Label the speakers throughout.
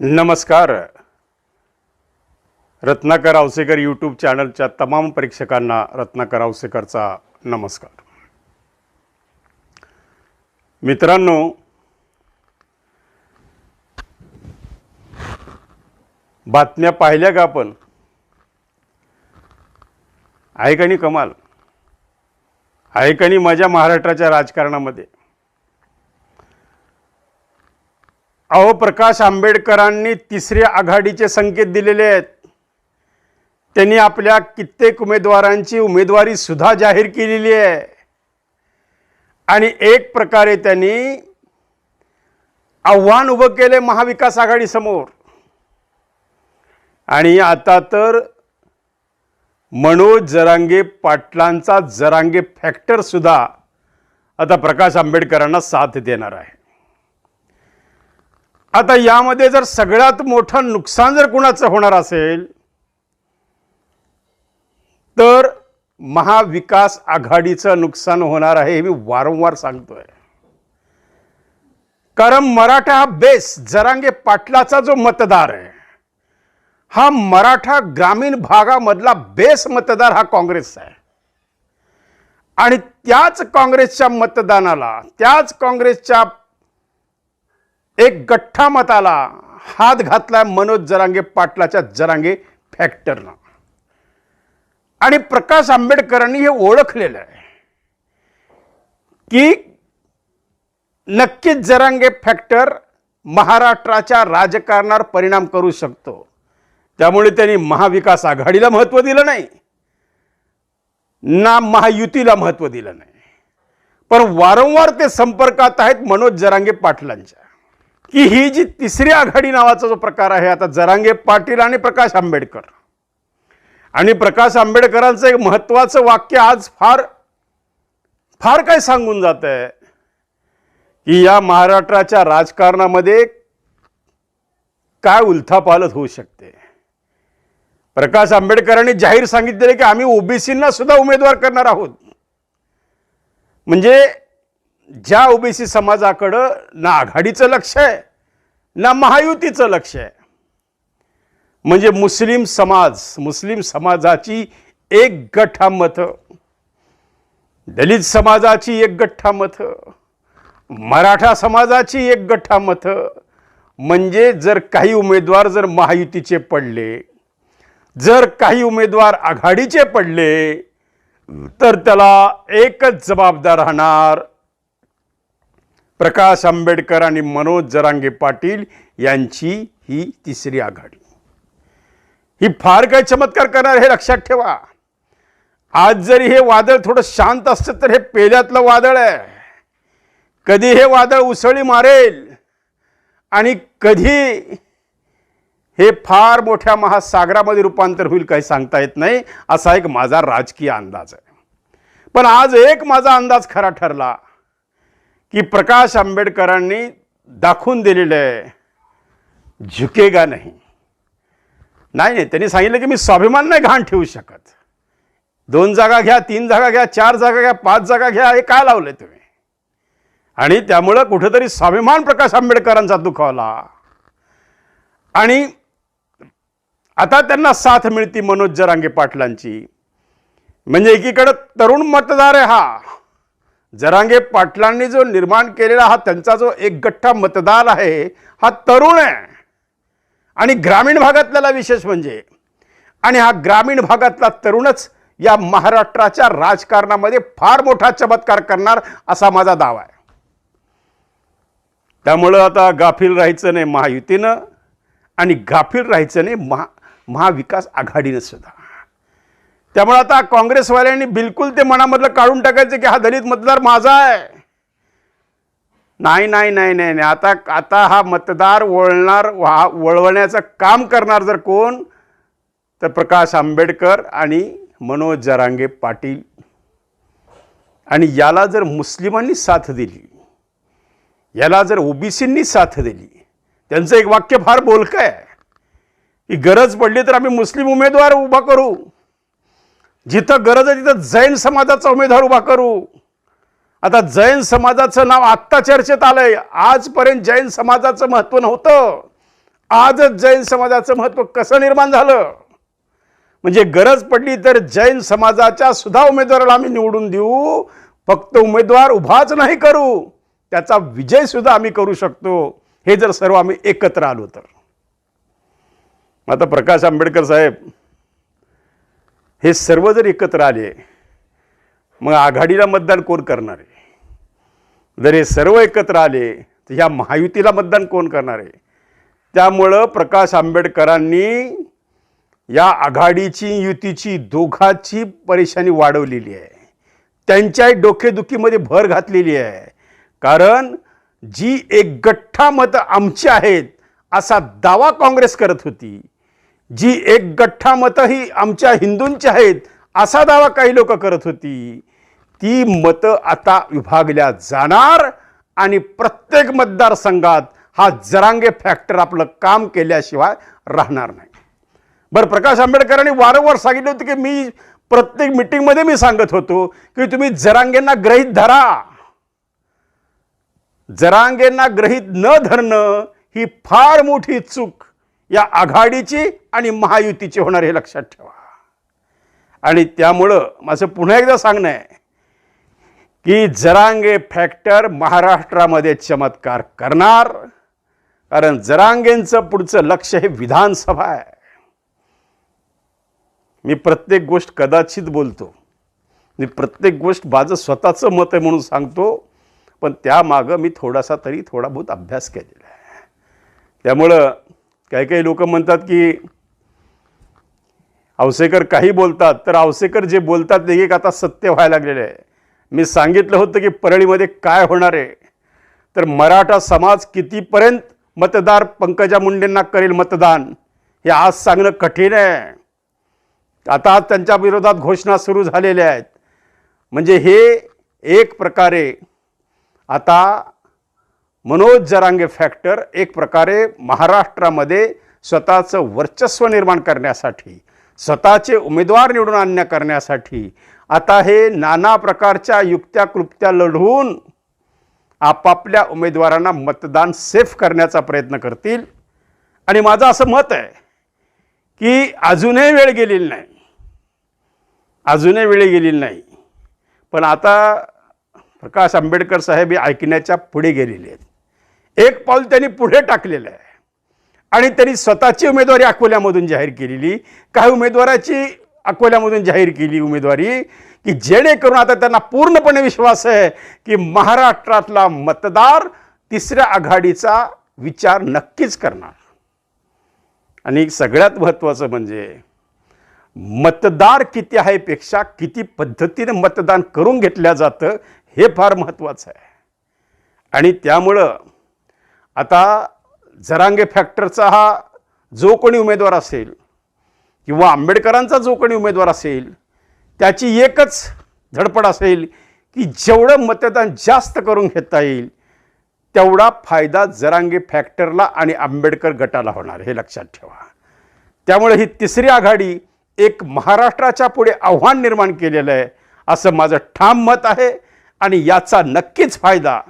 Speaker 1: नमस्कार. रत्नाकर आवसेकर यूट्यूब चॅनलच्या तमाम प्रेक्षकांना रत्नाकर आवसेकरचा नमस्कार. मित्रांनो बातम्या पाहिल्या का आपण? आहे का नाही कमाल. आहे का नाही माझ्या महाराष्ट्राच्या राजकारणामध्ये. अहो प्रकाश आंबेडकरांनी तिसऱ्या आघाडीचे संकेत दिलेले आहेत. त्यांनी आपल्या कित्येक उमेदवारांची उमेदवारी सुद्धा जाहीर केलेली आहे. आणि एक प्रकारे त्यांनी आव्हान उभं केले महाविकास आघाडीसमोर. आणि आता तर मनोज जरांगे पाटलांचा जरांगे फॅक्टर सुद्धा आता प्रकाश आंबेडकरांना साथ देणार आहे. आता यामध्ये जर सगळ्यात मोठं नुकसान जर कुणाचं होणार असेल तर महाविकास आघाडीचं नुकसान होणार आहे हे मी वारंवार सांगतोय. कारण मराठा हा बेस जरांगे पाटलाचा जो मतदार आहे हा मराठा ग्रामीण भागामधला बेस मतदार हा काँग्रेसचा आहे. आणि त्याच काँग्रेसच्या मतदानाला त्याच काँग्रेसच्या एक गठ्ठा मताला हात घातला मनोज जरांगे पाटलाच्या जरांगे फॅक्टरनं. आणि प्रकाश आंबेडकरांनी हे ओळखलेलं आहे की नक्कीच जरांगे फॅक्टर महाराष्ट्राच्या राजकारणावर परिणाम करू शकतो. त्यामुळे त्यांनी महाविकास आघाडीला महत्त्व दिलं नाही ना महायुतीला महत्त्व दिलं नाही. पण वारंवार ते संपर्कात आहेत मनोज जरांगे पाटलांच्या. की ही जी तिसरी आघाडी नावाचा जो प्रकार आहे आता जरांगे पाटील आणि प्रकाश आंबेडकर. आणि प्रकाश आंबेडकरांचं एक महत्त्वाचं वाक्य आज फार फार काय सांगून जात आहे की या महाराष्ट्राच्या राजकारणामध्ये काय उलथापालत होऊ शकते. प्रकाश आंबेडकरांनी जाहीर सांगितलेले की आम्ही ओबीसींना सुद्धा उमेदवार करणार आहोत. म्हणजे ज्या ओबीसी समाजाकडं ना आघाडीचं लक्ष आहे ना महायुतीचं लक्ष आहे. म्हणजे मुस्लिम समाज मुस्लिम समाजाची एक गठ्ठा मतं दलित समाजाची एक गठ्ठा मतं मराठा समाजाची एक गठ्ठा मतं. म्हणजे जर काही उमेदवार जर महायुतीचे पडले जर काही उमेदवार आघाडीचे पडले तर त्याला एकच जबाबदार राहणार प्रकाश आंबेडकर आणि मनोज जरांगे पाटील यांची ही तिसरी आघाडी. ही फार काय चमत्कार करणार हे लक्षात ठेवा. आज जरी हे वादळ थोडं शांत असतं तर हे पेल्यातलं वादळ आहे. कधी हे वादळ उसळी मारेल आणि कधी हे फार मोठ्या महासागरामध्ये रूपांतर होईल काही सांगता येत नाही असा एक माझा राजकीय अंदाज आहे. पण आज एक माझा अंदाज खरा ठरला. की प्रकाश आंबेडकरांनी दाखवून दिलेलं आहे. झुकेगा नाही. नाही नाही त्यांनी सांगितलं की मी स्वाभिमान नाही घाण ठेवू शकत. दोन जागा घ्या तीन जागा घ्या चार जागा घ्या पाच जागा घ्या हे काय लावलंय तुम्ही? आणि त्यामुळं कुठेतरी स्वाभिमान प्रकाश आंबेडकरांचा दुखावला. आणि आता त्यांना साथ मिळती मनोज जरांगे पाटलांची. म्हणजे एकीकडं तरुण मतदार आहे हा. जरांगे पाटलांनी जो निर्माण केलेला हा त्यांचा जो एक गठ्ठा मतदार आहे हा तरुण आहे. आणि ग्रामीण भागातल्याला विशेष म्हणजे. आणि हा ग्रामीण भागातला तरुणच या महाराष्ट्राच्या राजकारणामध्ये फार मोठा चमत्कार करणार असा माझा दावा आहे. त्यामुळं आता गाफील राहायचं नाही महायुतीनं आणि गाफील राहायचं नाही महा महाविकास आघाडीनं सुद्धा. त्यामुळे आता काँग्रेसवाल्यांनी बिलकुल ते मनामधलं काढून टाकायचं की हा दलित मतदार माझा आहे. नाही नाही नाही नाही नाही. आता आता हा मतदार वळणार वा वळवण्याचं काम करणार जर कोण तर प्रकाश आंबेडकर आणि मनोज जरांगे पाटील. आणि याला जर मुस्लिमांनी साथ दिली याला जर ओबीसींनी साथ दिली त्यांचं एक वाक्य फार बोलकं आहे की गरज पडली तर आम्ही मुस्लिम उमेदवार उभा करू. जिथं गरज आहे तिथं जैन समाजाचा उमेदवार उभा करू. आता जैन समाजाचं नाव आत्ता चर्चेत आलंय. आजपर्यंत जैन समाजाचं महत्त्व नव्हतं. आजच जैन समाजाचं महत्त्व कसं निर्माण झालं? म्हणजे गरज पडली तर जैन समाजाच्या सुद्धा उमेदवाराला आम्ही निवडून देऊ. फक्त उमेदवार उभाच नाही करू. त्याचा विजय सुद्धा आम्ही करू शकतो. हे जर सर्व आम्ही एकत्र आलो तर. आता प्रकाश आंबेडकर साहेब हे सर्व जर एकत्र आले मग आघाडीला मतदान कोण करणार आहे? जर हे सर्व एकत्र आले तर ह्या महायुतीला मतदान कोण करणार आहे? त्यामुळं प्रकाश आंबेडकरांनी या आघाडीची युतीची दोघाची परेशानी वाढवलेली आहे. त्यांच्याही डोकेदुखीमध्ये भर घातलेली आहे. कारण जी एक गठ्ठा मतं आमची आहेत असा दावा काँग्रेस करत होती. जी एक गठ्ठा मतं ही आमच्या हिंदूंची आहेत असा दावा काही लोक करत होती. ती मतं आता विभागल्या जाणार आणि प्रत्येक मतदारसंघात हा जरांगे फॅक्टर आपलं काम केल्याशिवाय राहणार नाही. बरं प्रकाश आंबेडकरांनी वारंवार सांगितलं होतं की मी प्रत्येक मिटिंगमध्ये मी सांगत होतो की तुम्ही जरांगेंना ग्रहित धरा. जरांगेंना ग्रहित न धरणं ही फार मोठी चूक. या आघाडीची आणि महायुतीची होणार हे लक्षात ठेवा. आणि त्यामुळं माझं पुन्हा एकदा सांगणं आहे की जरांगे फॅक्टर महाराष्ट्रामध्ये चमत्कार करणार. कारण जरांगेंचं पुढचं लक्ष हे विधानसभा आहे. मी प्रत्येक गोष्ट कदाचित बोलतो. मी प्रत्येक गोष्ट माझं स्वतःचं मत आहे म्हणून सांगतो. पण त्यामागं मी थोडासा तरी थोडा बहुत अभ्यास केलेला आहे. त्यामुळं काही काही लोक म्हणतात की औसेकर काही बोलतात. तर आवसेकर जे बोलतात ते एक आता सत्य व्हायला लागलेलं आहे. मी सांगितलं होतं की परळीमध्ये काय होणार आहे. तर मराठा समाज कितीपर्यंत मतदार पंकजा मुंडेंना करेल मतदान हे आज सांगणं कठीण आहे. आता त्यांच्या विरोधात घोषणा सुरू झालेल्या आहेत. म्हणजे हे एक प्रकारे आता मनोज जरांगे फॅक्टर एक प्रकारे महाराष्ट्रामध्ये स्वतःचं वर्चस्व निर्माण करण्यासाठी स्वतःचे उमेदवार निवडून आणण्या करण्यासाठी आता हे नाना प्रकारच्या युक्त्या कृत्या लढवून आपापल्या उमेदवारांना मतदान सेफ करण्याचा प्रयत्न करतील. आणि माझं असं मत आहे की अजूनही वेळ गेलेली नाही. अजूनही वेळ गेलेली नाही. पण आता प्रकाश आंबेडकर साहेब हे ऐकण्याच्या पुढे गेलेले आहेत. एक पाऊल त्यांनी पुढे टाकलेलं आहे. आणि त्यांनी स्वतःची उमेदवारी अकोल्यामधून जाहीर केलेली. काही उमेदवाराची अकोल्यामधून जाहीर केली उमेदवारी की जेणेकरून आता त्यांना पूर्णपणे विश्वास आहे की महाराष्ट्रातला मतदार तिसऱ्या आघाडीचा विचार नक्कीच करणार. आणि सगळ्यात महत्त्वाचं म्हणजे मतदार किती आहे पेक्षा किती पद्धतीने मतदान करून घेतलं जातं हे फार महत्त्वाचं आहे. आणि त्यामुळं आता जरांगे फॅक्टरचा हा जो कोणी उमेदवार असेल किंवा आंबेडकरांचा जो कोणी उमेदवार असेल त्याची एकच धडपड असेल की जेवढं मतदान जास्त करून घेता येईल तेवढा फायदा जरांगे फॅक्टरला आणि आंबेडकर गटाला होणार हे लक्षात ठेवा. त्यामुळे ही तिसरी आघाडी एक महाराष्ट्राच्या पुढे आव्हान निर्माण केलेलं आहे असं माझं ठाम मत आहे आणि याचा नक्कीच फायदा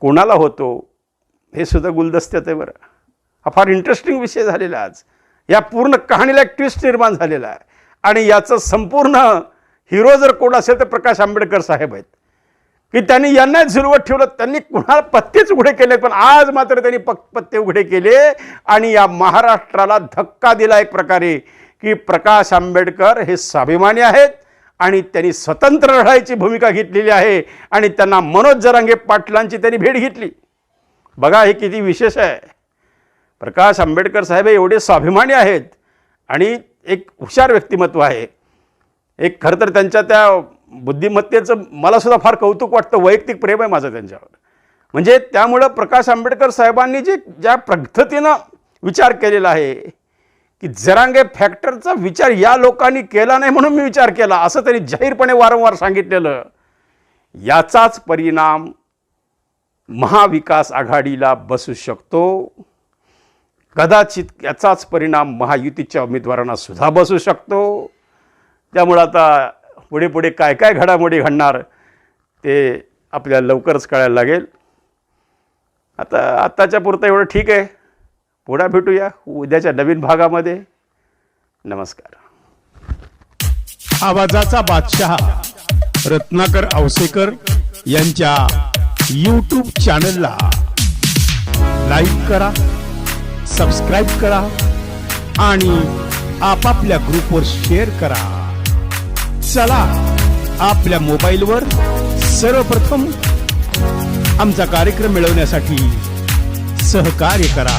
Speaker 1: कोणाला होतो हे सुद्धा गुलदस्त्यात आहे बरं. हा फार इंटरेस्टिंग विषय झालेला आज. या पूर्ण कहाणीला एक ट्विस्ट निर्माण झालेला आहे. आणि याचं संपूर्ण हिरो जर कोण असेल तर प्रकाश आंबेडकर साहेब आहेत. की त्यांनी यांना झुलवत ठेवलं त्यांनी कुणाला पत्तेच उघडे केले पण आज मात्र त्यांनी पक पत्ते उघडे केले आणि या महाराष्ट्राला धक्का दिला एक प्रकारे की प्रकाश आंबेडकर हे स्वाभिमानी आहेत. आणि त्यांनी स्वतंत्र लढाईची भूमिका घेतलेली आहे आणि त्यांना मनोज जरांगे पाटलांची त्यांनी भेट घेतली. बघा हे किती विशेष आहे. प्रकाश आंबेडकर साहेब हे एवढे स्वाभिमानी आहेत आणि एक हुशार व्यक्तिमत्व आहे. एक खरं तर त्यांच्या त्या बुद्धिमत्तेचं मलासुद्धा फार कौतुक वाटतं वैयक्तिक प्रेम आहे माझं त्यांच्यावर. म्हणजे त्यामुळं प्रकाश आंबेडकर साहेबांनी जे ज्या पद्धतीनं विचार केलेला आहे की जरांगे फॅक्टरचा विचार या लोकांनी केला नाही म्हणून मी विचार केला. असं त्यांनी जाहीरपणे वारंवार सांगितलेलं. याचाच परिणाम महाविकास आघाडीला बसू शकतो. कदाचित याचाच परिणाम महायुतीच्या उमेदवारांना सुद्धा बसू शकतो. त्यामुळं आता पुढे पुढे काय काय घडामोडी घडणार ते आपल्याला लवकरच कळायला लागेल. आता आत्ताच्या पुरतं एवढं ठीक आहे. पुन्हा भेटूया उद्याच्या नवीन भागामध्ये. नमस्कार.
Speaker 2: आवाजाचा बादशहा रत्नाकर औसेकर यांच्या यूट्यूब चॅनलला लाईक करा सबस्क्राईब करा आणि आपापल्या ग्रुपवर शेअर करा. चला आपल्या मोबाईलवर सर्वप्रथम आमचा कार्यक्रम मिळवण्यासाठी सहकार्य करा.